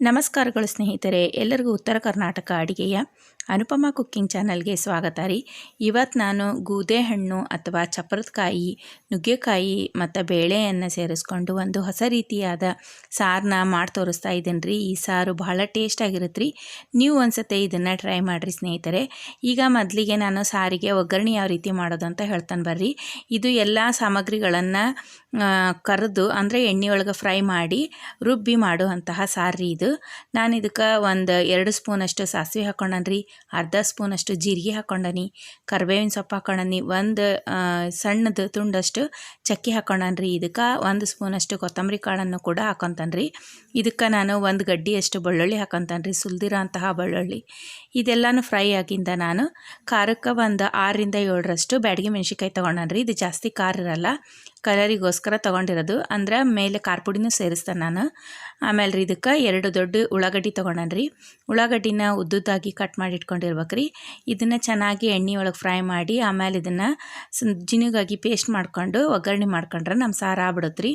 ನಮಸ್ಕಾರಗಳು ಸ್ನೇಹಿತರೆ, ಎಲ್ಲರಿಗೂ ಉತ್ತರ ಕರ್ನಾಟಕ ಅಡಿಗೆಯ ಅನುಪಮ ಕುಕ್ಕಿಂಗ್ ಚಾನಲ್ಗೆ ಸ್ವಾಗತ ರೀ. ಇವತ್ತು ನಾನು ಗೂದೆ ಹಣ್ಣು ಅಥವಾ ಚಪ್ರದಕಾಯಿ, ನುಗ್ಗೆಕಾಯಿ ಮತ್ತು ಬೇಳೆಯನ್ನು ಸೇರಿಸ್ಕೊಂಡು ಒಂದು ಹೊಸ ರೀತಿಯಾದ ಸಾರನ್ನ ಮಾಡಿ ತೋರಿಸ್ತಾ ಇದ್ದೀನಿ ರೀ. ಈ ಸಾರು ಬಹಳ ಟೇಸ್ಟಾಗಿರುತ್ತೆ ರೀ. ನೀವು ಒಂದ್ಸತಿ ಇದನ್ನು ಟ್ರೈ ಮಾಡಿರಿ ಸ್ನೇಹಿತರೆ. ಈಗ ಮೊದಲಿಗೆ ನಾನು ಸಾರಿಗೆ ಒಗ್ಗರಣೆ ಯಾವ ರೀತಿ ಮಾಡೋದು ಅಂತ ಹೇಳ್ತಾನೆ ಬರ್ರಿ. ಇದು ಎಲ್ಲ ಸಾಮಗ್ರಿಗಳನ್ನು ಕರೆದು ಅಂದರೆ ಎಣ್ಣೆ ಒಳಗೆ ಫ್ರೈ ಮಾಡಿ ರುಬ್ಬಿ ಮಾಡುವಂತಹ ಸಾರು ರೀ ಇದು. ನಾನು ಇದಕ್ಕೆ ಒಂದು ಎರಡು ಸ್ಪೂನಷ್ಟು ಸಾಸಿವೆ ಹಾಕ್ಕೊಂಡನ್ರಿ ಅರ್ಧ ಸ್ಪೂನಷ್ಟು ಜೀರಿಗೆ ಹಾಕ್ಕೊಂಡನಿ ಕರ್ಬೇವಿನ ಸೊಪ್ಪು ಹಾಕ್ಕೊಂಡನಿ ಒಂದು ಸಣ್ಣದು ತುಂಡಷ್ಟು ಚಕ್ಕೆ ಹಾಕ್ಕೊಂಡನ್ರಿ ಇದಕ್ಕೆ ಒಂದು ಸ್ಪೂನಷ್ಟು ಕೊತ್ತಂಬರಿ ಕಾಳನ್ನು ಕೂಡ ಹಾಕ್ಕೊತಾನ್ರಿ ಇದಕ್ಕೆ ನಾನು ಒಂದು ಗಡ್ಡಿಯಷ್ಟು ಬೆಳ್ಳುಳ್ಳಿ ಹಾಕ್ಕೊತಾನ್ರಿ ಸುಲ್ದಿರೋ ಅಂತಹ ಬೆಳ್ಳುಳ್ಳಿ. ಇದೆಲ್ಲಾನು ಫ್ರೈ ಆಗಿಂದ ನಾನು, ಖಾರಕ್ಕೆ ಒಂದು ಆರರಿಂದ ಏಳರಷ್ಟು ಬ್ಯಾಡಗಿ ಮೆಣಸಿಕಾಯಿ ತೊಗೊಂಡ್ರಿ ಇದು ಜಾಸ್ತಿ ಖಾರ ಇರಲ್ಲ. ಕಲರಿಗೋಸ್ಕರ ತೊಗೊಂಡಿರೋದು. ಅಂದ್ರೆ ಮೇಲೆ ಖಾರ ಪುಡಿನೂ ಸೇರಿಸ್ತೇನೆ ನಾನು. ಆಮೇಲೆ ರೀ ಇದಕ್ಕೆ ಎರಡು ದೊಡ್ಡ ಉಳ್ಳಾಗಡ್ಡಿ ತೊಗೊಂಡ್ರಿ ಉಳ್ಳಾಗಡ್ಡಿನ ಉದ್ದುದ್ದಾಗಿ ಕಟ್ ಮಾಡಿ ಇಟ್ಕೊಂಡಿರ್ಬೇಕು ರೀ. ಇದನ್ನು ಚೆನ್ನಾಗಿ ಎಣ್ಣೆ ಒಳಗೆ ಫ್ರೈ ಮಾಡಿ ಆಮೇಲೆ ಇದನ್ನು ಜಿನುಗಾಗಿ ಪೇಸ್ಟ್ ಮಾಡ್ಕೊಂಡು ಒಗ್ಗರಣೆ ಮಾಡ್ಕೊಂಡ್ರೆ ನಮ್ಮ ಸಾರು ಆಗ್ಬಿಡುತ್ತೆ ರೀ.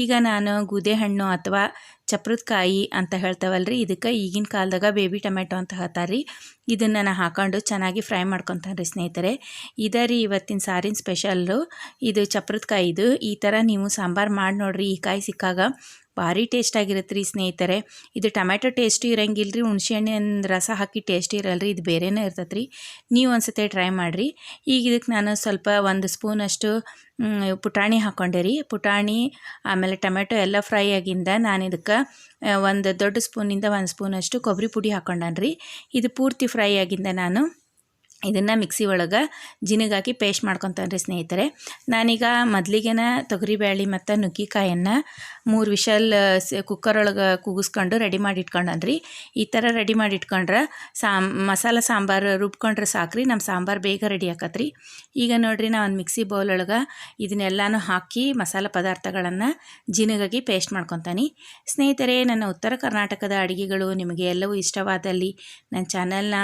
ಈಗ ನಾನು ಗುದೆ ಹಣ್ಣು ಅಥವಾ ಚಪ್ರದಕಾಯಿ ಅಂತ ಹೇಳ್ತೇವಲ್ರಿ? ಇದಕ್ಕೆ ಈಗಿನ ಕಾಲದಾಗ ಬೇಬಿ ಟೊಮೆಟೊ ಅಂತ ಹೇಳ್ತಾರೆ ರೀ ಇದನ್ನು ನಾನು ಹಾಕೊಂಡು ಚೆನ್ನಾಗಿ ಫ್ರೈ ಮಾಡ್ಕೊತಾನೆ ರೀ ಸ್ನೇಹಿತರೆ. ಇದೇ ರೀ ಇವತ್ತಿನ ಸಾರಿನ ಸ್ಪೆಷಲ್ಲು ಇದು ಚಪ್ರದಕಾಯಿದು ಈ ಥರ ನೀವು ಸಾಂಬಾರು ಮಾಡಿ ನೋಡಿರಿ. ಈ ಕಾಯಿ ಸಿಕ್ಕಾಗ ಭಾರಿ ಟೇಸ್ಟ್ ಆಗಿರುತ್ತೆ ರೀ ಸ್ನೇಹಿತರೆ. ಇದು ಟೊಮೆಟೊ ಟೇಸ್ಟು ಇರಂಗಿಲ್ಲ ರೀ ಹುಣ್ಸೆಹಣ್ಣಿನ ರಸ ಹಾಕಿ ಟೇಸ್ಟ್ ಇರಲ್ಲ ರೀ ಇದು ಬೇರೆನೇ ಇರ್ತೈತೆ ರೀ ನೀವು ಒಂದ್ಸತಿ ಟ್ರೈ ಮಾಡಿರಿ. ಈಗ ಇದಕ್ಕೆ ನಾನು ಸ್ವಲ್ಪ ಒಂದು ಸ್ಪೂನಷ್ಟು ಪುಟಾಣಿ ಹಾಕ್ಕೊಂಡೆ ರೀ. ಪುಟಾಣಿ, ಆಮೇಲೆ ಟೊಮೆಟೊ ಎಲ್ಲ ಫ್ರೈ ಆಗಿಂದ ನಾನು ಇದಕ್ಕೆ ಒಂದು ದೊಡ್ಡ ಸ್ಪೂನಿಂದ ಒಂದು ಸ್ಪೂನಷ್ಟು ಕೊಬ್ಬರಿ ಪುಡಿ ಹಾಕ್ಕೊಂಡನ್ರಿ ಇದು ಪೂರ್ತಿ ಫ್ರೈ ಆಗಿಂದ ನಾನು ಇದನ್ನು ಮಿಕ್ಸಿ ಒಳಗೆ ಜಿನಗಾಕಿ ಪೇಸ್ಟ್ ಮಾಡ್ಕೊತಾನೆ ರೀ ಸ್ನೇಹಿತರೆ. ನಾನೀಗ ಮೊದಲಿಗೆನ ತೊಗರಿಬೇಳೆ ಮತ್ತು ನುಗ್ಗಿಕಾಯನ್ನು ಮೂರು ವಿಷಲ್ ಕುಕ್ಕರ್ ಒಳಗೆ ಕೂಗಿಸ್ಕೊಂಡು ರೆಡಿ ಮಾಡಿ ಇಟ್ಕೊಂಡನ್ರಿ ಈ ಥರ ರೆಡಿ ಮಾಡಿ ಇಟ್ಕೊಂಡ್ರೆ ಸಾಮ್, ಮಸಾಲ ಸಾಂಬಾರು ರುಬ್ಕೊಂಡ್ರೆ ಸಾಕ್ರಿ ನಮ್ಮ ಸಾಂಬಾರು ಬೇಗ ರೆಡಿ ಆಕತ್ರಿ. ಈಗ ನೋಡಿರಿ ನಾ ಒಂದು ಮಿಕ್ಸಿ ಬೌಲ್ ಒಳಗೆ ಇದನ್ನೆಲ್ಲನೂ ಹಾಕಿ ಮಸಾಲೆ ಪದಾರ್ಥಗಳನ್ನು ಜಿನಗಾಗಿ ಪೇಸ್ಟ್ ಮಾಡ್ಕೊತಾನೆ. ಸ್ನೇಹಿತರೆ, ನನ್ನ ಉತ್ತರ ಕರ್ನಾಟಕದ ಅಡುಗೆಗಳು ನಿಮಗೆ ಎಲ್ಲವೂ ಇಷ್ಟವಾದಲ್ಲಿ ನನ್ನ ಚಾನಲ್ನ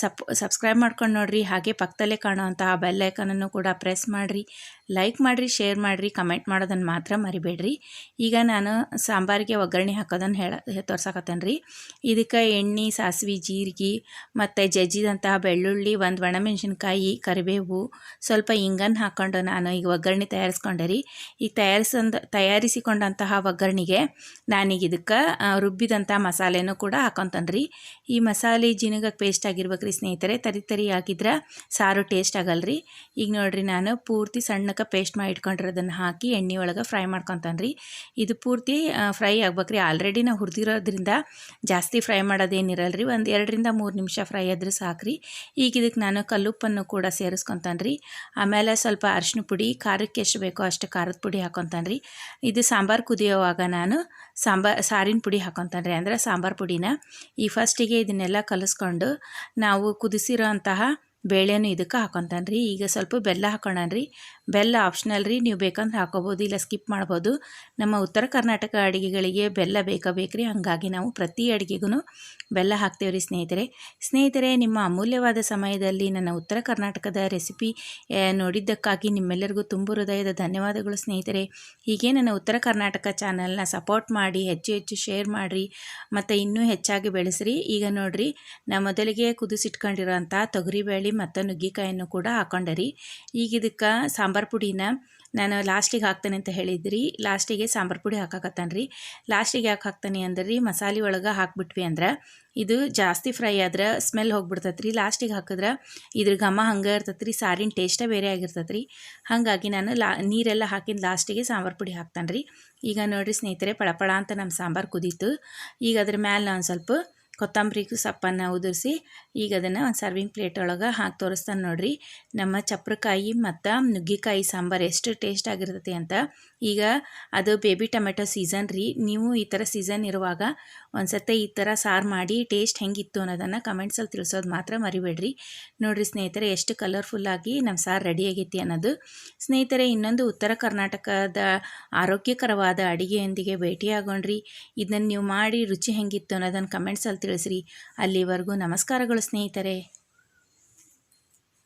ಸಪ್ ಸಬ್ಸ್ಕ್ರೈಬ್ ಮಾಡ್ಕೊಂಡು ನೋಡಿರಿ ಹಾಗೆ ಪಕ್ಕದಲ್ಲೇ ಕಾಣುವಂತಹ ಬೆಲ್ ಐಕನನ್ನು ಕೂಡ ಪ್ರೆಸ್ ಮಾಡಿರಿ. ಲೈಕ್ ಮಾಡಿರಿ ಶೇರ್ ಮಾಡಿರಿ ಕಮೆಂಟ್ ಮಾಡೋದನ್ನು ಮಾತ್ರ ಮರಿಬೇಡ್ರಿ. ಈಗ ನಾನು ಸಾಂಬಾರಿಗೆ ಒಗ್ಗರಣೆ ಹಾಕೋದನ್ನು ಹೇಳ ತೋರ್ಸಕತ್ತೇನೆ ರೀ ಇದಕ್ಕೆ ಎಣ್ಣೆ, ಸಾಸಿವೆ, ಜೀರಿಗೆ ಮತ್ತು ಜಜ್ಜಿದಂತಹ ಬೆಳ್ಳುಳ್ಳಿ, ಒಂದು ಒಣಮೆಣಸಿನ್ಕಾಯಿ, ಕರಿಬೇವು, ಸ್ವಲ್ಪ ಇಂಗನ್ನು ಹಾಕ್ಕೊಂಡು ನಾನು ಈಗ ಒಗ್ಗರಣೆ ತಯಾರಿಸ್ಕೊಂಡೆ ರೀ. ಈಗ ತಯಾರಿಸಂದ, ತಯಾರಿಸಿಕೊಂಡಂತಹ ಒಗ್ಗರಣೆಗೆ ನಾನೀಗ ಇದಕ್ಕೆ ರುಬ್ಬಿದಂಥ ಮಸಾಲೆನೂ ಕೂಡ ಹಾಕೊತಾನೆ ರೀ ಈ ಮಸಾಲೆ ಜಿನಗಕ್ಕೆ ಪೇಸ್ಟ್ ಆಗಿರ್ಬೇಕು ರೀ ಸ್ನೇಹಿತರೆ. ತರಿ ತರಿ ಹಾಕಿದ್ರೆ ಸಾರು ಟೇಸ್ಟ್ ಆಗಲ್ರಿ. ಈಗ ನೋಡಿರಿ ನಾನು ಪೂರ್ತಿ ಸಣ್ಣಕ್ಕೆ ಪೇಸ್ಟ್ ಮಾಡಿ ಇಟ್ಕೊಂಡಿರೋದನ್ನು ಹಾಕಿ ಎಣ್ಣೆ ಒಳಗೆ ಫ್ರೈ ಮಾಡ್ಕೊತಾನೆ ರೀ ಇದು ಪೂರ್ತಿ ಫ್ರೈ ಆಗ್ಬೇಕ್ರಿ. ಆಲ್ರೆಡಿ ನಾವು ಹುರಿದಿರೋದ್ರಿಂದ ಜಾಸ್ತಿ ಫ್ರೈ ಮಾಡೋದೇನಿರಲ್ಲ ರೀ ಒಂದು ಎರಡರಿಂದ ಮೂರು ನಿಮಿಷ ಫ್ರೈ ಆದ್ರೆ ಸಾಕ್ರಿ. ಈಗ ಇದಕ್ಕೆ ನಾನು ಕಲ್ಲುಪ್ಪನ್ನು ಕೂಡ ಸೇರಿಸ್ಕೊತಾನೆ ರೀ ಆಮೇಲೆ ಸ್ವಲ್ಪ ಅರಿಶಿನ ಪುಡಿ, ಖಾರಕ್ಕೆ ಎಷ್ಟು ಬೇಕೋ ಅಷ್ಟು ಖಾರದ ಪುಡಿ ಹಾಕೊತಾನೆ ರೀ ಇದು ಸಾಂಬಾರು ಕುದಿಯೋವಾಗ ನಾನು ಸಾಂಬಾರು ಸಾರಿನ ಪುಡಿ ಹಾಕೊತಾನೆ ರೀ ಅಂದರೆ ಸಾಂಬಾರು ಪುಡಿನ ಈ ಫಸ್ಟಿಗೆ ಇದನ್ನೆಲ್ಲ ಕಲಿಸ್ಕೊಂಡು ನಾವು ಕುದಿಸಿರೋ ಅಂತಹ ಬೇಳೆನೂ ಇದಕ್ಕೆ ಹಾಕೊತಾನೆ ರೀ. ಈಗ ಸ್ವಲ್ಪ ಬೆಲ್ಲ ಹಾಕೋಣ ರೀ. ಬೆಲ್ಲ ಆಪ್ಷನಲ್ ರೀ. ನೀವು ಬೇಕಂದ್ರೆ ಹಾಕೋಬೋದು, ಇಲ್ಲ ಸ್ಕಿಪ್ ಮಾಡ್ಬೋದು. ನಮ್ಮ ಉತ್ತರ ಕರ್ನಾಟಕ ಅಡುಗೆಗಳಿಗೆ ಬೆಲ್ಲ ಬೇಕಾ ರೀ. ಹಾಗಾಗಿ ನಾವು ಪ್ರತಿ ಅಡುಗೆಗೂ ಬೆಲ್ಲ ಹಾಕ್ತೇವೆ ರೀ ಸ್ನೇಹಿತರೆ. ಸ್ನೇಹಿತರೆ, ನಿಮ್ಮ ಅಮೂಲ್ಯವಾದ ಸಮಯದಲ್ಲಿ ನನ್ನ ಉತ್ತರ ಕರ್ನಾಟಕದ ರೆಸಿಪಿ ನೋಡಿದ್ದಕ್ಕಾಗಿ ನಿಮ್ಮೆಲ್ಲರಿಗೂ ತುಂಬ ಹೃದಯದ ಧನ್ಯವಾದಗಳು ಸ್ನೇಹಿತರೆ. ಹೀಗೆ ನನ್ನ ಉತ್ತರ ಕರ್ನಾಟಕ ಚಾನಲ್ನ ಸಪೋರ್ಟ್ ಮಾಡಿ, ಹೆಚ್ಚು ಹೆಚ್ಚು ಶೇರ್ ಮಾಡಿರಿ, ಮತ್ತು ಇನ್ನೂ ಹೆಚ್ಚಾಗಿ ಬೆಳೆಸ್ರಿ. ಈಗ ನೋಡಿರಿ, ನಾ ಮೊದಲಿಗೆ ಕುದಿಸಿಟ್ಕೊಂಡಿರೋಂಥ ತೊಗರಿಬೇಳೆ ಮತ್ತು ನುಗ್ಗಿಕಾಯನ್ನು ಕೂಡ ಹಾಕೊಂಡೆ ರೀ. ಈಗ ಇದಕ್ಕೆ ಸಾಂಬಾರು ಪುಡಿನ ನಾನು ಲಾಸ್ಟಿಗೆ ಹಾಕ್ತೇನೆ ಅಂತ ಹೇಳಿದ್ರಿ. ಲಾಸ್ಟಿಗೆ ಸಾಂಬಾರು ಪುಡಿ ಹಾಕಾಕತ್ತಾನೆ ರೀ. ಲಾಸ್ಟಿಗೆ ಯಾಕೆ ಹಾಕ್ತಾನೆ ಅಂದ್ರೆ ರೀ, ಮಸಾಲೆ ಒಳಗೆ ಹಾಕ್ಬಿಟ್ವಿ ಅಂದ್ರೆ ಇದು ಜಾಸ್ತಿ ಫ್ರೈ ಆದ್ರೆ ಸ್ಮೆಲ್ ಹೋಗ್ಬಿಡ್ತೈತೆ ರೀ. ಲಾಸ್ಟಿಗೆ ಹಾಕಿದ್ರೆ ಇದ್ರ ಘಮ ಹಂಗೆ ಇರ್ತೈತೆ ರೀ, ಸಾರಿನ ಟೇಸ್ಟೇ ಬೇರೆ ಆಗಿರ್ತೈತೆ ರೀ. ಹಾಗಾಗಿ ನಾನು ಲಾ, ನೀರೆಲ್ಲ ಹಾಕಿದ ಲಾಸ್ಟಿಗೆ ಸಾಂಬಾರು ಪುಡಿ ಹಾಕ್ತಾನೆ ರೀ. ಈಗ ನೋಡಿರಿ ಸ್ನೇಹಿತರೆ, ಪಳಪಳ ಅಂತ ನಮ್ಮ ಸಾಂಬಾರು ಕುದೀತು. ಈಗ ಅದ್ರ ಮೇಲೆ ನಾನು ಸ್ವಲ್ಪ ಕೊತ್ತಂಬರಿ ಸೊಪ್ಪನ್ನು ಉದುರಿಸಿ ಈಗ ಅದನ್ನು ಒಂದು ಸರ್ವಿಂಗ್ ಪ್ಲೇಟ್ ಒಳಗೆ ಹಾಕಿ ತೋರಿಸ್ತಾನೆ ನೋಡಿರಿ. ನಮ್ಮ ಚಪ್ರಕಾಯಿ ಮತ್ತು ನುಗ್ಗಿಕಾಯಿ ಸಾಂಬಾರು ಎಷ್ಟು ಟೇಸ್ಟ್ ಆಗಿರ್ತೈತಿ ಅಂತ. ಈಗ ಅದು ಬೇಬಿ ಟೊಮೆಟೊ ಸೀಸನ್ ರೀ. ನೀವು ಈ ಥರ ಸೀಸನ್ ಇರುವಾಗ ಒಂದು ಈ ಥರ ಸಾರು ಮಾಡಿ ಟೇಸ್ಟ್ ಹೆಂಗಿತ್ತು ಅನ್ನೋದನ್ನು ಕಮೆಂಟ್ಸಲ್ಲಿ ತಿಳಿಸೋದು ಮಾತ್ರ ಮರಿಬೇಡ್ರಿ. ನೋಡಿರಿ ಸ್ನೇಹಿತರೆ, ಎಷ್ಟು ಕಲರ್ಫುಲ್ಲಾಗಿ ನಮ್ಮ ಸಾರು ರೆಡಿ ಆಗೈತಿ ಅನ್ನೋದು. ಸ್ನೇಹಿತರೆ, ಇನ್ನೊಂದು ಉತ್ತರ ಕರ್ನಾಟಕದ ಆರೋಗ್ಯಕರವಾದ ಅಡುಗೆಯೊಂದಿಗೆ ಭೇಟಿಯಾಗೋಣ್ರಿ. ಇದನ್ನು ನೀವು ಮಾಡಿ ರುಚಿ ಹೆಂಗಿತ್ತು ಅನ್ನೋದನ್ನು ಕಮೆಂಟ್ಸಲ್ಲಿ ತಿಳಿಸ್ರಿ. ಅಲ್ಲಿವರೆಗೂ ನಮಸ್ಕಾರಗಳು ಸ್ನೇಹಿತರೆ.